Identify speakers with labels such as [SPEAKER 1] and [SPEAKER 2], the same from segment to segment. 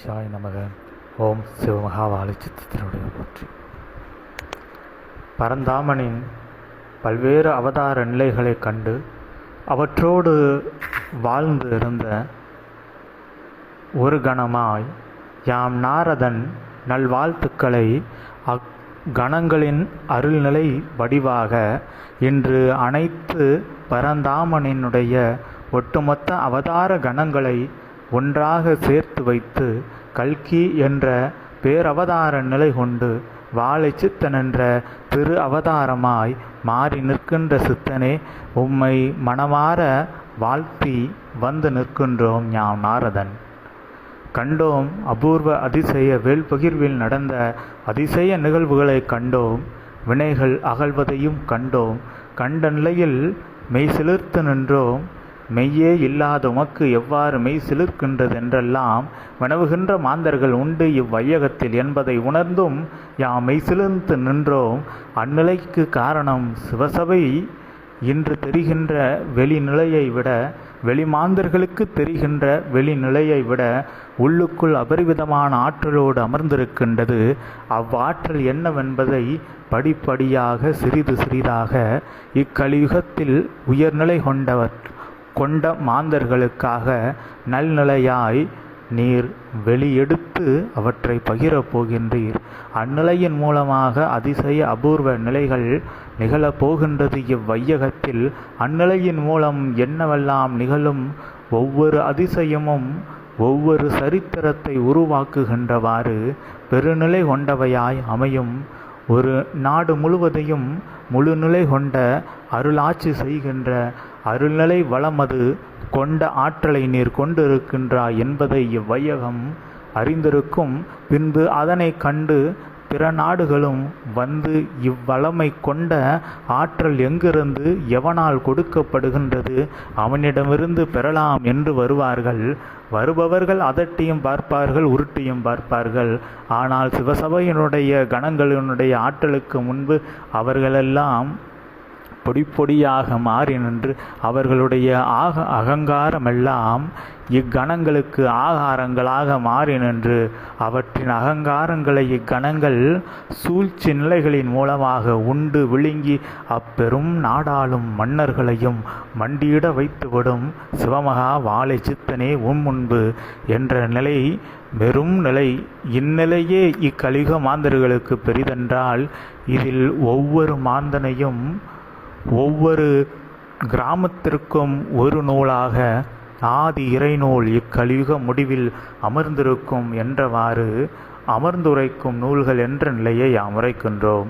[SPEAKER 1] ஷாய் நமக ஓம் சிவமகாவாலி சித்தத்தினுடைய போற்றி பரந்தாமனின் பல்வேறு அவதார நிலைகளைக் கண்டு அவற்றோடு வாழ்ந்து இருந்த ஒரு கணமாய் யாம் நாரதன் நல்வாழ்த்துக்களை அக்கணங்களின் அருள்நிலை வடிவாக இன்று அனைத்து பரந்தாமனினுடைய ஒட்டுமொத்த அவதார கணங்களை ஒன்றாக சேர்த்து வைத்து கல்கி என்ற பேரவதார நிலை கொண்டு வாழை சித்தன் என்ற திரு அவதாரமாய் மாறி நிற்கின்ற சித்தனே உம்மை மனமார வாழ்த்தி வந்து நிற்கின்றோம் ஞாம் நாரதன். கண்டோம் அபூர்வ அதிசய வேல்பகிர்வில் நடந்த அதிசய நிகழ்வுகளை கண்டோம் வினைகள் அகழ்வதையும் கண்டோம். கண்ட நிலையில் மெய் சிலிர்த்து நின்றோம் மெய்யே இல்லாத உமக்கு எவ்வாறு மெய் சிலிர்க்கின்றதென்றெல்லாம் வினவுகின்ற மாந்தர்கள் உண்டு இவ்வையகத்தில் என்பதை உணர்ந்தும் யாம் மெய் சிலிர்த்து நின்றோம். அந்நிலைக்கு காரணம் சிவசபை. இன்று தெரிகின்ற வெளிநிலையை விட வெளிமாந்தர்களுக்கு தெரிகின்ற வெளிநிலையை விட உள்ளுக்குள் அபரிவிதமான ஆற்றலோடு அமர்ந்திருக்கின்றது. அவ்வாற்றல் என்னவென்பதை படிப்படியாக சிறிது சிறிதாக இக்கலியுகத்தில் உயர்நிலை கொண்டவர் கொண்ட மாந்தர்களுக்காக நல்நிலையாய் நீர் வெளியெடுத்து அவற்றை பகிரப் போகின்றீர் அந்நிலையின் மூலமாக அதிசய அபூர்வ நிலைகள் நிகழப் போகின்றது இவ்வையகத்தில் அந்நிலையின் மூலம் என்னவெல்லாம் நிகழும்? ஒவ்வொரு அதிசயமும் ஒவ்வொரு சரித்திரத்தை உருவாக்குகின்றவாறு பெருநிலை கொண்டவையாய் அமையும். ஒரு நாடு முழுவதையும் முழுநிலை கொண்ட அருளாட்சி செய்கின்ற அருள்நிலை வளமது கொண்ட ஆற்றலை நீர் கொண்டிருக்கின்றாய் என்பதை இவ்வையகம் அறிந்திருக்கும். பின்பு அதனை கண்டு பிற நாடுகளும் வந்து இவ்வளமை கொண்ட ஆற்றல் எங்கிருந்து எவனால் கொடுக்கப்படுகின்றது? அவனிடமிருந்து பெறலாம் என்று வருவார்கள். வருபவர்கள் அதட்டியும் பார்ப்பார்கள் உருட்டியும் பார்ப்பார்கள். ஆனால் சிவசபையினுடைய கணங்களினுடைய ஆற்றலுக்கு முன்பு அவர்களெல்லாம் பொடி பொடியாக மாறி நின்று அவர்களுடைய ஆக அகங்காரமெல்லாம் இக்கணங்களுக்கு ஆகாரங்களாக மாறி நின்று அவற்றின் அகங்காரங்களை இக்கணங்கள் சூழ்ச்சி நிலைகளின் மூலமாக உண்டு விழுங்கி அப்பெரும் நாடாளும் மன்னர்களையும் மண்டியிட வைத்துவிடும் சிவமகா வாழை சித்தனே உன் முன்பு என்ற நிலை வெறும் நிலை. இந்நிலையே இக்கலிக மாந்தர்களுக்கு பெரிதென்றால் இதில் ஒவ்வொரு மாந்தனையும் ஒவ்வொரு கிராமத்திற்கும் ஒரு நூலாக ஆதி இறைநூல் இக்கலியுக முடிவில் அமர்ந்திருக்கும் என்றவாறு அமர்ந்துரைக்கும் நூல்கள் என்ற நிலையை அமரைக்கின்றோம்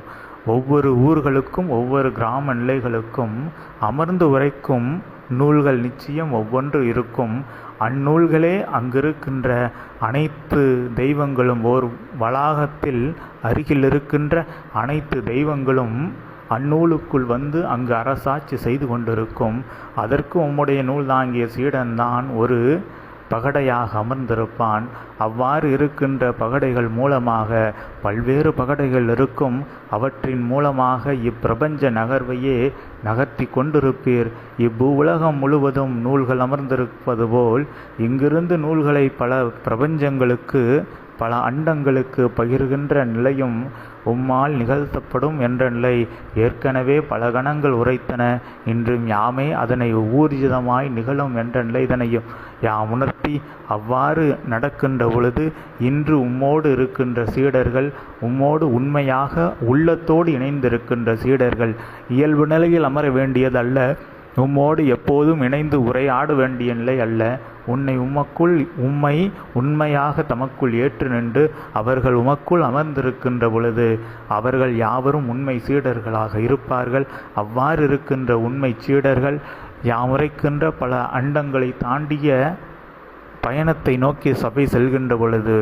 [SPEAKER 1] ஒவ்வொரு ஊர்களுக்கும் ஒவ்வொரு கிராம நிலைகளுக்கும் அமர்ந்து உரைக்கும் நூல்கள் நிச்சயம் ஒவ்வொன்று இருக்கும். அந்நூல்களே அங்கிருக்கின்ற அனைத்து தெய்வங்களும் ஓர் வளாகத்தில் அருகில் இருக்கின்ற அனைத்து தெய்வங்களும் அந்நூலுக்குள் வந்து அங்கு அரசாட்சி செய்து கொண்டிருக்கும். அதற்கு உம்முடைய நூல் தாங்கிய சீடன்தான் ஒரு பகடையாக அமர்ந்திருப்பான். அவ்வாறு இருக்கின்ற பகடைகள் மூலமாக பல்வேறு பகடைகள் இருக்கும். அவற்றின் மூலமாக இப்பிரபஞ்ச நகர்வையே நகர்த்தி கொண்டிருப்பீர். இப்பூ உலகம் முழுவதும் நூல்கள் அமர்ந்திருப்பது போல் இங்கிருந்து நூல்களை பல பிரபஞ்சங்களுக்கு பல அண்டங்களுக்கு பகிர்கின்ற நிலையும் உம்மால் நிகழ்த்தப்படும் என்ற நிலை. ஏற்கனவே பல கணங்கள் உரைத்தன. இன்றும் யாமே அதனை ஊர்ஜிதமாய் நிகழும் என்ற நிலை இதனையும் யாம் உணர்த்தி அவ்வாறு நடக்கின்ற பொழுது இன்று உம்மோடு இருக்கின்ற சீடர்கள் உம்மோடு உண்மையாக உள்ளத்தோடு இணைந்திருக்கின்ற சீடர்கள் இயல்பு நிலையில் அமர வேண்டியதல்ல. உம்மோடு எப்போதும் இணைந்து உரையாட வேண்டிய நிலை அல்ல. உன்னை உமக்குள் உம்மை உண்மையாக தமக்குள் ஏற்று நின்று அவர்கள் உமக்குள் அமர்ந்திருக்கின்ற பொழுது அவர்கள் யாவரும் உண்மை சீடர்களாக இருப்பார்கள். அவ்வாறு இருக்கின்ற உண்மை சீடர்கள் யாமுரைக்கின்ற பல அண்டங்களை தாண்டிய பயணத்தை நோக்கி சபை செல்கின்ற பொழுது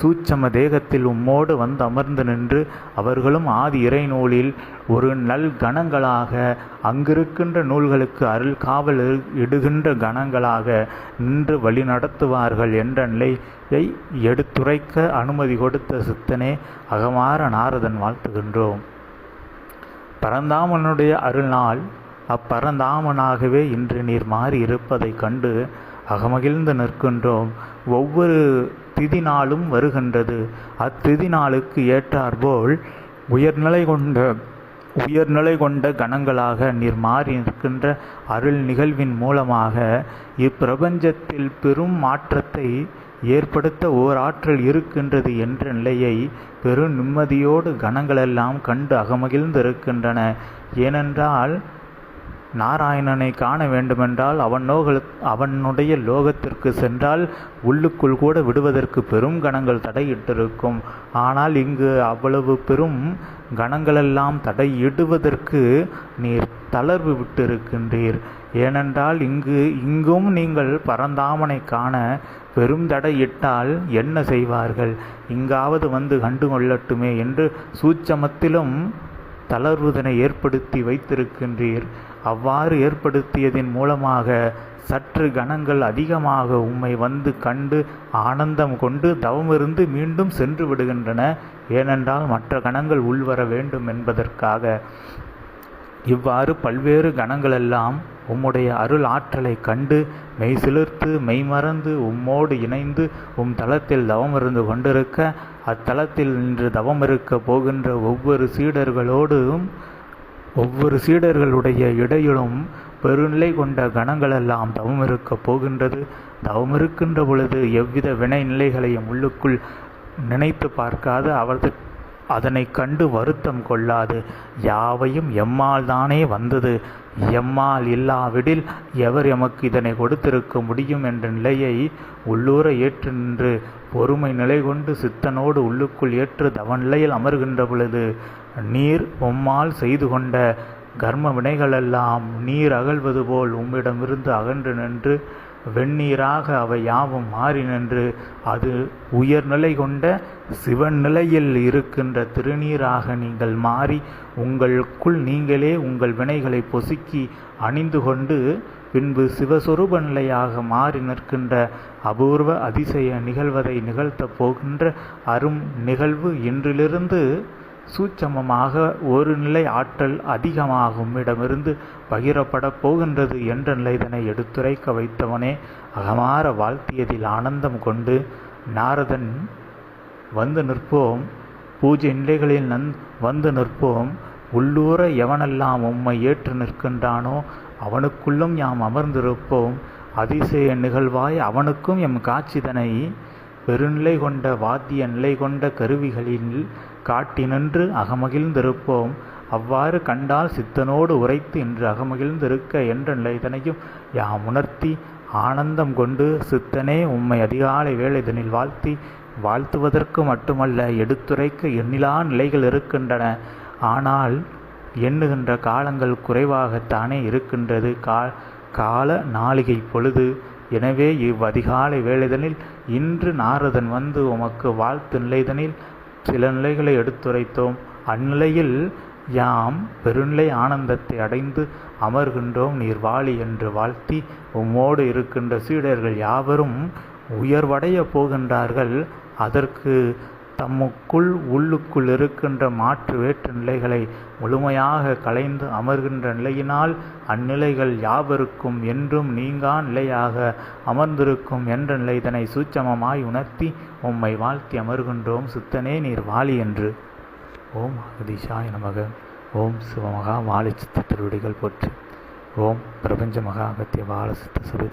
[SPEAKER 1] சூட்சம தேகத்தில் உம்மோடு வந்து அமர்ந்து நின்று அவர்களும் ஆதி இறைநூலில் ஒரு நல் கணங்களாக அங்கிருக்கின்ற நூல்களுக்கு அருள் காவல் இடுகின்ற கணங்களாக நின்று வழி நடத்துவார்கள் என்ற நிலையை எடுத்துரைக்க அனுமதி கொடுத்த சித்தனே அகமாற நாரதன் வாழ்த்துகின்றோம். பரந்தாமனுடைய அருள்நாள் அப்பரந்தாமனாகவே இன்று நீர் மாறி இருப்பதைக் கண்டு அகமகிழ்ந்து நிற்கின்றோம். ஒவ்வொரு திதி நாளும் வருகின்றது. அத்திதி நாளுக்கு ஏற்றாற்போல் உயர்நிலை கொண்ட உயர்நிலை கொண்ட கணங்களாக நீர் மாறி நிற்கின்ற அருள் நிகழ்வின் மூலமாக இப்பிரபஞ்சத்தில் பெரும் மாற்றத்தை ஏற்படுத்த ஓராற்றல் இருக்கின்றது என்ற நிலையை பெரும் நிம்மதியோடு கணங்களெல்லாம் கண்டு அகமகிழ்ந்திருக்கின்றன. ஏனென்றால் நாராயணனை காண வேண்டுமென்றால் அவன் லோக அவனுடைய லோகத்திற்கு சென்றால் உள்ளுக்குள் கூட விடுவதற்கு பெரும் கணங்கள் தடையிட்டிருக்கும். ஆனால் இங்கு அவ்வளவு பெரும் கணங்களெல்லாம் தடையிடுவதற்கு நீர் தளர்வு விட்டிருக்கின்றீர். ஏனென்றால் இங்கு இங்கும் நீங்கள் பரந்தாமனை காண பெரும் தடையிட்டால் என்ன செய்வார்கள்? இங்காவது வந்து கண்டு கொள்ளட்டுமே என்று சூட்சமத்திலும் தளர்வுதனை ஏற்படுத்தி வைத்திருக்கின்றீர். அவ்வாறு ஏற்படுத்தியதின் மூலமாக சற்று கணங்கள் அதிகமாக உம்மை வந்து கண்டு ஆனந்தம் கொண்டு தவமிருந்து மீண்டும் சென்று விடுகின்றன. ஏனென்றால் மற்ற கணங்கள் உள்வர வேண்டும் என்பதற்காக. இவ்வாறு பல்வேறு கணங்களெல்லாம் உம்முடைய அருள் ஆற்றலை கண்டு மெய் சிலிர்த்து மெய்மறந்து உம்மோடு இணைந்து உம் தளத்தில் தவமிருந்து கொண்டிருக்க அத்தலத்தில் நின்று தவமிருக்கப் போகின்ற ஒவ்வொரு சீடர்களோடும் ஒவ்வொரு சீடர்களுடைய இடையிலும் பெருநிலை கொண்ட கணங்களெல்லாம் தவமிருக்கப் போகின்றது. தவமிருக்கின்ற பொழுது எவ்வித வினை நிலைகளையும் உள்ளுக்குள் நினைத்து பார்க்காது அவரது அதனை கண்டு வருத்தம் கொள்ளாது. யாவையும் எம்மால் தானே வந்தது. எம்மால் இல்லாவிடில் எவர் எமக்கு இதனை கொடுத்திருக்க முடியும் என்ற நிலையை உள்ளூர ஏற்று நின்று பொறுமை நிலை கொண்டு சித்தனோடு உள்ளுக்குள் ஏற்று தவநிலையில் அமர்கின்ற பொழுது நீர் உம்மால் செய்து கொண்ட கர்ம வினைகளெல்லாம் நீர் அகழ்வது போல் உம்மிடமிருந்து அகன்று நின்று வெந்நீராக அவை யாவும் மாறி நின்று அது உயர்நிலை கொண்ட சிவன் நிலையில் இருக்கின்ற திருநீராக நீங்கள் மாறி உங்களுக்குள் நீங்களே உங்கள் வினைகளை பொசுக்கி அணிந்து கொண்டு பின்பு சிவஸ்வரூப நிலையாக மாறி நிற்கின்ற அபூர்வ அதிசய நிகழ்வதை நிகழ்த்தப் போகின்ற அரும் நிகழ்வு இன்றிலிருந்து சூட்சமமாக ஒரு நிலை ஆற்றல் அதிகமாகும் இடமிருந்து பகிரப்படப் போகின்றது என்ற நிலைதனை எடுத்துரைக்க வைத்தவனே அகமாற வாழ்த்தியதில் ஆனந்தம் கொண்டு நாரதன் வந்து நிற்போம். பூஜை நிலைகளில் நன் வந்து நிற்போம். உள்ளூர எவனெல்லாம் உம்மை ஏற்று நிற்கின்றானோ அவனுக்குள்ளும் யாம் அமர்ந்திருப்போம். அதிசய நிகழ்வாய் அவனுக்கும் எம் காட்சிதனை பெருநிலை கொண்ட வாத்திய நிலை கொண்ட கருவிகளில் காட்டினின்று அகமகிழ்ந்திருப்போம். அவ்வாறு கண்டால் சித்தனோடு உரைத்து இன்று அகமகிழ்ந்திருக்க என்ற நிலைதனையும் யாம் உணர்த்தி ஆனந்தம் கொண்டு சித்தனே உம்மை அதிகாலை வேலைதனில் வாழ்த்தி வாழ்த்துவதற்கு மட்டுமல்ல எடுத்துரைக்க எண்ணிலா நிலைகள் இருக்கின்றன. ஆனால் எண்ணுகின்ற காலங்கள் குறைவாகத்தானே இருக்கின்றது. கா கால நாளிகை பொழுது எனவே இவ் அதிகாலை வேலைதனில் இன்று நாரதன் வந்து உமக்கு வாழ்த்து நிலைதனில் சில நிலைகளை எடுத்துரைத்தோம். அந்நிலையில் யாம் பெருநிலை ஆனந்தத்தை அடைந்து அமர்கின்றோம். நீர் வாழி என்று வாழ்த்தி உம்மோடு இருக்கின்ற சீடர்கள் யாவரும் உயர்வடைய போகின்றார்கள். அதற்கு தம்முக்குள் உள்ளுக்குள் இருக்கின்ற மாற்று வேற்று நிலைகளை முழுமையாக கலைந்து அமர்கின்ற நிலையினால் அந்நிலைகள் யாவருக்கும் என்றும் நீங்கா நிலையாக அமர்ந்திருக்கும் என்ற நிலை இதனை சூட்சமமாய் உணர்த்தி உம்மை வாழ்த்தி அமர்கின்றோம். சுத்தனே நீர் வாலி என்று. ஓம் அகதீஷாய நமக. ஓம் சிவமகா வாலி சித்த திருவடிகள் போற்றி. ஓம் பிரபஞ்ச மகா அகத்திய வாழ சித்த சுபை